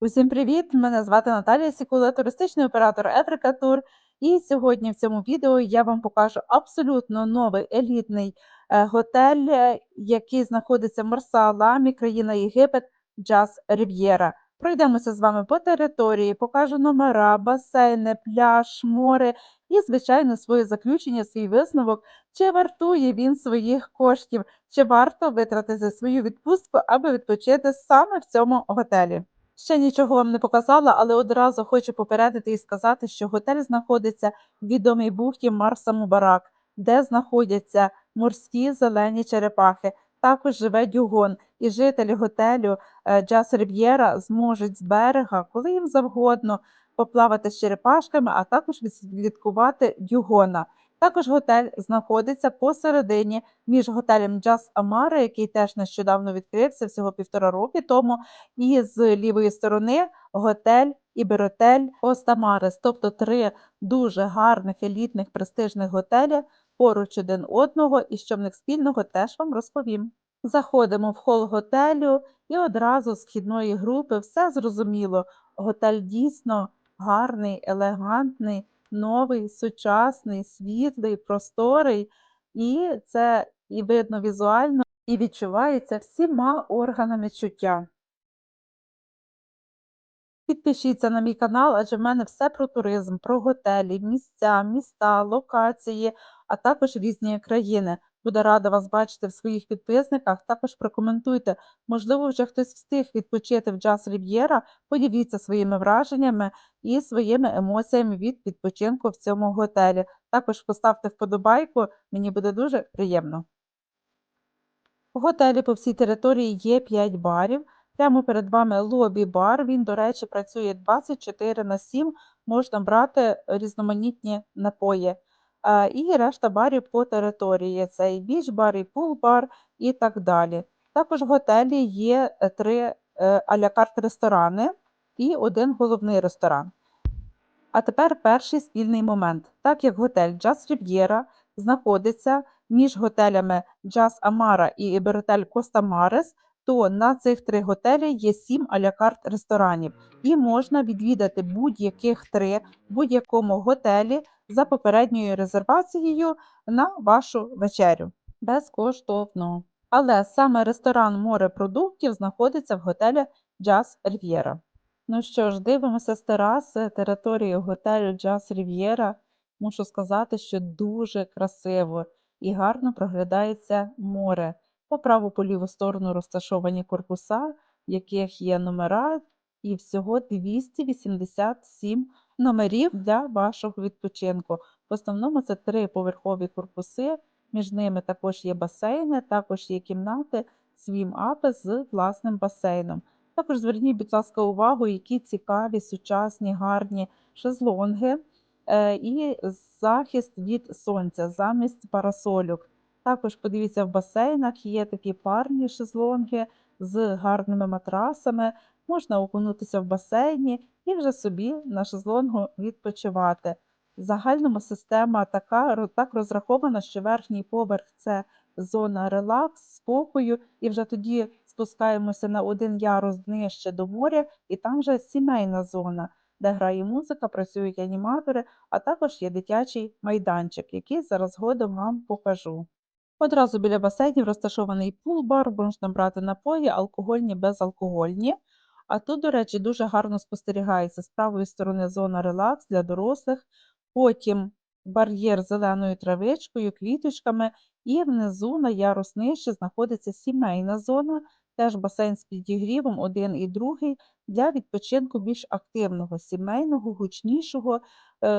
Усім привіт! Мене звати Наталія Сікула, туристичний оператор Еврика Тур. І сьогодні в цьому відео я вам покажу абсолютно новий елітний е, готель, е, який знаходиться в Марсаламі, країна Єгипет, Джаз Рів'єра. Пройдемося з вами по території, покажу номера, басейни, пляж, море і, звичайно, своє заключення, свій висновок, чи вартує він своїх коштів, чи варто витратити свою відпустку, аби відпочити саме в цьому готелі. Ще нічого вам не показала, але одразу хочу попередити і сказати, що готель знаходиться в відомій бухті Марса Мубарак, де знаходяться морські зелені черепахи. Також живе дюгон, і жителі готелю е, Джас Рів'єра зможуть з берега, коли їм завгодно, поплавати з черепашками, а також відслідкувати дюгона. Також готель знаходиться посередині між готелем Джаз Амара, який теж нещодавно відкрився всього півтора роки тому, і з лівої сторони готель Іберотель Остамарес, тобто три дуже гарних елітних престижних готелі поруч один одного, і що в них спільного теж вам розповім. Заходимо в хол готелю і одразу з вхідної групи все зрозуміло. Готель дійсно гарний, елегантний новий, сучасний, світлий, просторий, і це і видно візуально, і відчувається всіма органами чуття. Підпишіться на мій канал, адже в мене все про туризм, про готелі, місця, міста, локації, а також різні країни. Буду рада вас бачити в своїх підписниках. Також прокоментуйте, можливо, вже хтось встиг відпочити в Джаз Рів'єра. Поділіться своїми враженнями і своїми емоціями від відпочинку в цьому готелі. Також поставте вподобайку, мені буде дуже приємно. У готелі по всій території є 5 барів. Прямо перед вами лобі-бар. Він, до речі, працює 24 на 7, можна брати різноманітні напої і решта барів по території. Це і біч-бар, і пул-бар і так далі. Також в готелі є е, три е, алякарт ресторани і один головний ресторан. А тепер перший спільний момент. Так як готель Джаз Рів'єра знаходиться між готелями Джаз Амара і Іберотель Коста Марес, то на цих три готелі є сім алякарт ресторанів, і можна відвідати будь-яких три в будь-якому готелі за попередньою резервацією на вашу вечерю безкоштовно. Але саме ресторан морепродуктів знаходиться в готелі Jazz Riviera. Ну що ж, дивимося з тераси території готелю Jazz Riviera. Мушу сказати, що дуже красиво і гарно проглядається море. По праву по ліву сторону розташовані корпуса, в яких є номера, і всього 287 номерів для вашого відпочинку. В основному це три поверхові корпуси, між ними також є басейни, також є кімнати, свім-апи з власним басейном. Також зверніть, будь ласка, увагу, які цікаві, сучасні, гарні шезлонги е, і захист від сонця замість парасольок. Також подивіться, в басейнах є такі парні шезлонги з гарними матрасами. Можна окунутися в басейні і вже собі на шезлонгу відпочивати. В загальному система така так розрахована, що верхній поверх це зона релакс, спокою, і вже тоді спускаємося на один ярус нижче до моря, і там вже сімейна зона, де грає музика, працюють аніматори, а також є дитячий майданчик, який зараз згодом вам покажу. Одразу біля басейнів розташований пул-бар, можна брати напої, алкогольні, безалкогольні. А тут, до речі, дуже гарно спостерігається з правої сторони зона релакс для дорослих, потім бар'єр зеленою травичкою, квіточками, і внизу на ярус нижче знаходиться сімейна зона, теж басейн з підігрівом, один і другий, для відпочинку більш активного, сімейного, гучнішого,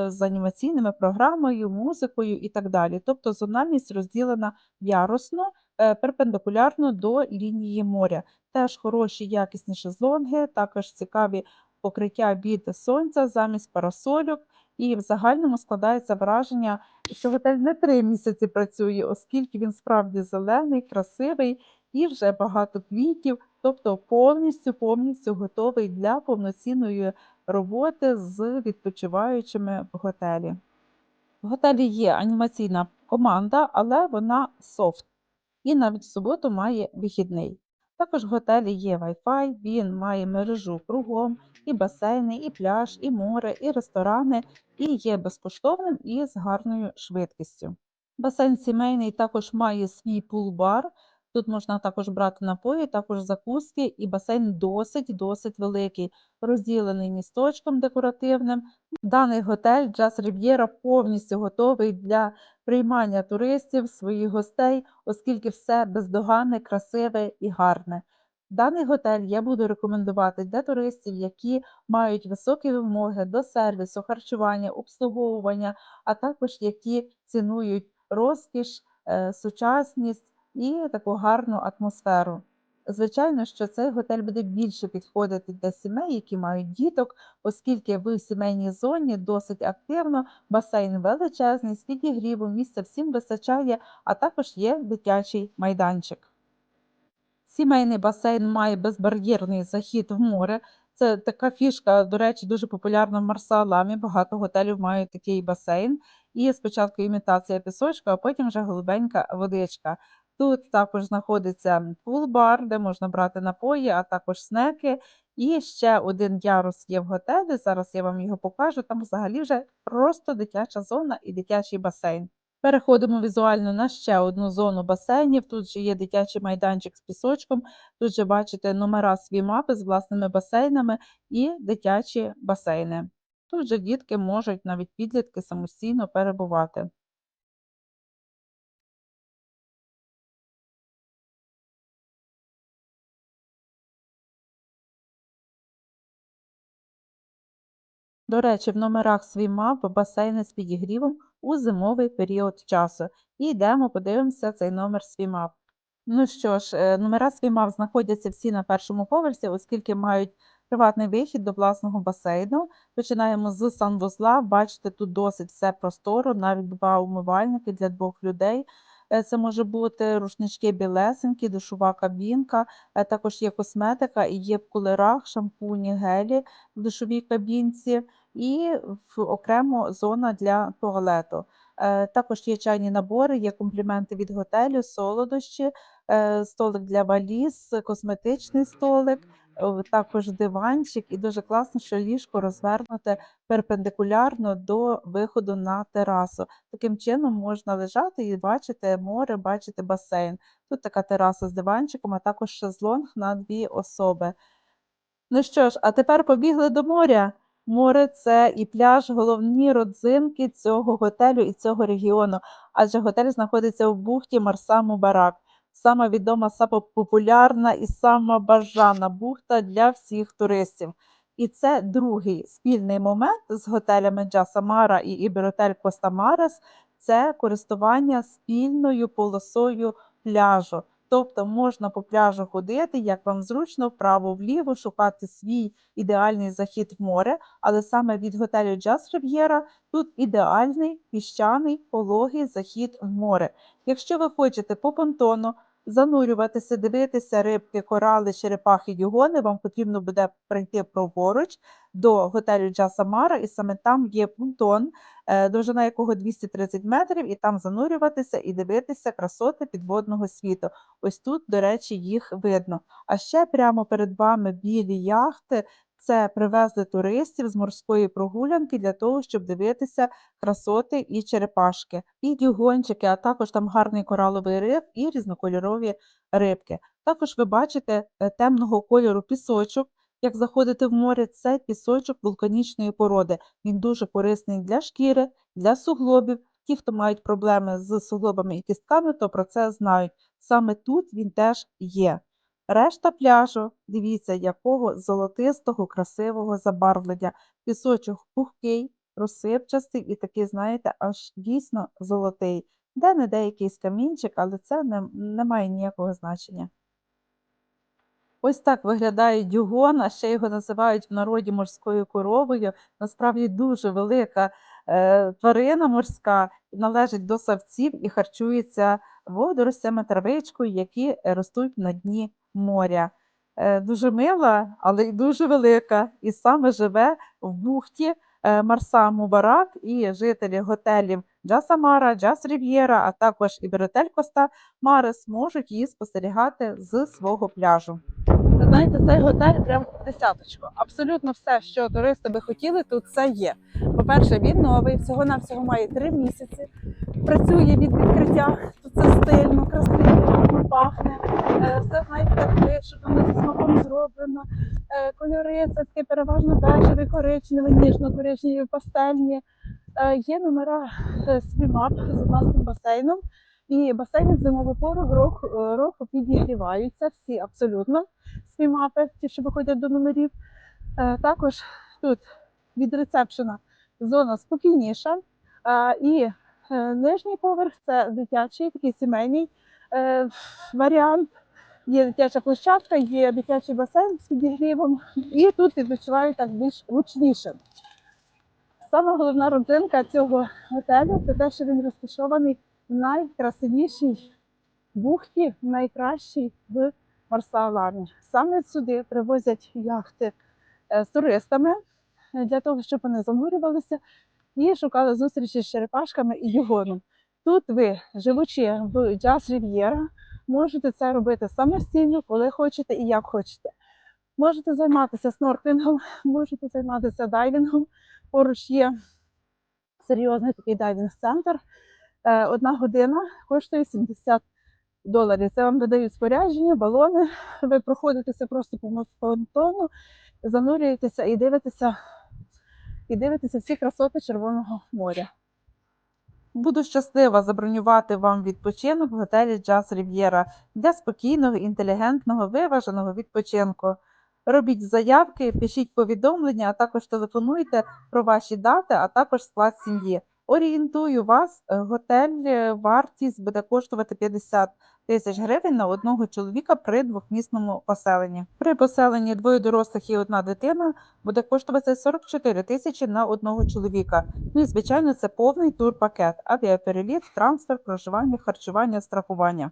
з анімаційними програмою, музикою і так далі. Тобто зональність розділена ярусно, е, перпендикулярно до лінії моря. Теж хороші якісні шезлонги, також цікаві покриття від сонця замість парасольок. І в загальному складається враження, що готель не три місяці працює, оскільки він справді зелений, красивий і вже багато квітів, тобто повністю повністю готовий для повноцінної роботи з відпочиваючими в готелі. В готелі є анімаційна команда, але вона софт. І навіть в суботу має вихідний. Також в готелі є Wi-Fi, він має мережу кругом, і басейни, і пляж, і море, і ресторани, і є безкоштовним і з гарною швидкістю. Басейн сімейний також має свій пул-бар. Тут можна також брати напої, також закуски, і басейн досить-досить великий, розділений місточком декоративним. Даний готель Jazz Riviera повністю готовий для приймання туристів, своїх гостей, оскільки все бездоганне, красиве і гарне. Даний готель я буду рекомендувати для туристів, які мають високі вимоги до сервісу, харчування, обслуговування, а також які цінують розкіш, е, сучасність і таку гарну атмосферу. Звичайно, що цей готель буде більше підходити для сімей, які мають діток, оскільки в сімейній зоні досить активно, басейн величезний, з підігрівом, місця всім вистачає, а також є дитячий майданчик. Сімейний басейн має безбар'єрний захід в море. Це така фішка, до речі, дуже популярна в Марсаламі. Багато готелів мають такий басейн. І спочатку імітація пісочка, а потім вже голубенька водичка. Тут також знаходиться пул-бар, де можна брати напої, а також снеки. І ще один ярус є в готелі. Зараз я вам його покажу. Там взагалі вже просто дитяча зона і дитячий басейн. Переходимо візуально на ще одну зону басейнів. Тут же є дитячий майданчик з пісочком. Тут же бачите номера свій мапи з власними басейнами і дитячі басейни. Тут же дітки можуть навіть підлітки самостійно перебувати. До речі, в номерах свій мав басейни з підігрівом у зимовий період часу. І йдемо, подивимося цей номер свімав. Ну що ж, е, номера свімав знаходяться всі на першому поверсі, оскільки мають приватний вихід до власного басейну. Починаємо з санвузла. Бачите, тут досить все просторо, навіть два умивальники для двох людей. Е, це може бути рушнички білесенькі, душова кабінка, е, також є косметика і є в кулерах, шампуні, гелі в душовій кабінці і окремо зона для туалету. Е, також є чайні набори, є компліменти від готелю, солодощі, столик для валіз, косметичний столик також диванчик, і дуже класно, що ліжко розвернуте перпендикулярно до виходу на терасу. Таким чином можна лежати і бачити море, бачити басейн. Тут така тераса з диванчиком, а також шезлонг на дві особи. Ну що ж, а тепер побігли до моря. Море це і пляж, головні родзинки цього готелю і цього регіону, адже готель знаходиться в бухті Марсаму Барак сама відома, сама популярна і сама бажана бухта для всіх туристів. І це другий спільний момент з готелями Джаса Самара і Іберотель Костамарес це користування спільною полосою пляжу. Тобто можна по пляжу ходити, як вам зручно, вправо-вліво, шукати свій ідеальний захід в море, але саме від готелю Джаз Рив'єра тут ідеальний піщаний пологий захід в море. Якщо ви хочете по понтону занурюватися, дивитися рибки, корали, черепахи, дюгони, вам потрібно буде прийти праворуч до готелю Джаса Мара, і саме там є понтон, е, довжина якого 230 метрів, і там занурюватися і дивитися красоти підводного світу. Ось тут, до речі, їх видно. А ще прямо перед вами білі яхти. Це привезли туристів з морської прогулянки для того, щоб дивитися красоти і черепашки, і дюгончики, а також там гарний кораловий риф і різнокольорові рибки. Також ви бачите е, темного кольору пісочок. Як заходите в море, це пісочок вулканічної породи. Він дуже корисний для шкіри, для суглобів. Ті, хто мають проблеми з суглобами і кістками, то про це знають. Саме тут він теж є. Решта пляжу, дивіться, якого золотистого, красивого забарвлення. Пісочок пухкий, розсипчастий і такий, знаєте, аж дійсно золотий. Де не деякий камінчик, але це не, не має ніякого значення. Ось так виглядає дюгон, а ще його називають в народі морською коровою. Насправді дуже велика е, тварина морська, належить до савців і харчується водоростями, травичкою, які ростуть на дні моря. Е, дуже мила, але й дуже велика. І саме живе в бухті е, Марса Мубарак і жителі готелів Джаса Мара, Джас Рів'єра, а також і Беретель Коста Марес можуть її спостерігати з свого пляжу. Знаєте, цей готель прям в десяточку. Абсолютно все, що туристи би хотіли, тут це є. По-перше, він новий, всього навсього має три місяці. Працює від відкриття. Тут це стильно, красиво, пахне. Е, Все знаєте, так вишукано, зі смаком зроблено. Е, Кольори це таке переважно бежеві, коричневі, ніжно-коричневі, пастельні. Е, Є номера свімап з власним басейном. І басейни в зимову пору року, е, року підігріваються всі абсолютно свімапи, ті, що виходять до номерів. Е, Також тут від ресепшена зона спокійніша. Е, І нижній поверх це дитячий, такий сімейний варіант. Є дитяча площадка, є дитячий басейн з підігрівом, і тут відпочивають так більш гучніше. Саме головна родзинка цього готелю це те, що він розташований найкрасивішій бухті, найкращій в Марсалані. Саме сюди привозять яхти е, з туристами е, для того, щоб вони занурювалися і шукали зустрічі з черепашками і югоном. Тут ви, живучи в Джаз Рів'єра, можете це робити самостійно, коли хочете і як хочете. Можете займатися снорклінгом, можете займатися дайвінгом. Поруч є серйозний такий дайвінг-центр. Е, Одна година коштує 70 доларів. Це вам додають спорядження, балони. Ви проходитеся просто по понтону, занурюєтеся і дивитеся, і дивитеся всі красоти Червоного моря. Буду щаслива забронювати вам відпочинок в готелі Джаз Рів'єра для спокійного, інтелігентного, виваженого відпочинку. Робіть заявки, пишіть повідомлення, а також телефонуйте про ваші дати, а також склад сім'ї. Орієнтую вас, е, готель е, вартість буде коштувати 50 тисяч гривень на одного чоловіка при двохмісному поселенні. При поселенні двоє дорослих і одна дитина буде коштувати 44 тисячі на одного чоловіка. Ну і звичайно, це повний турпакет: авіапереліт, трансфер, проживання, харчування, страхування.